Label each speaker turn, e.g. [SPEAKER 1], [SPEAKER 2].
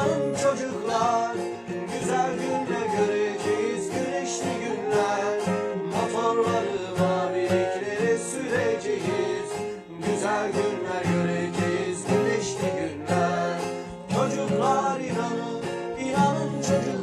[SPEAKER 1] uyan çocuklar Güzel günle göreceğiz güneşli günler. Motorları mavilikleri süreceğiz. Güzel günler göreceğiz güneşli günler. Çocuklar inanın, inanın çocuklar.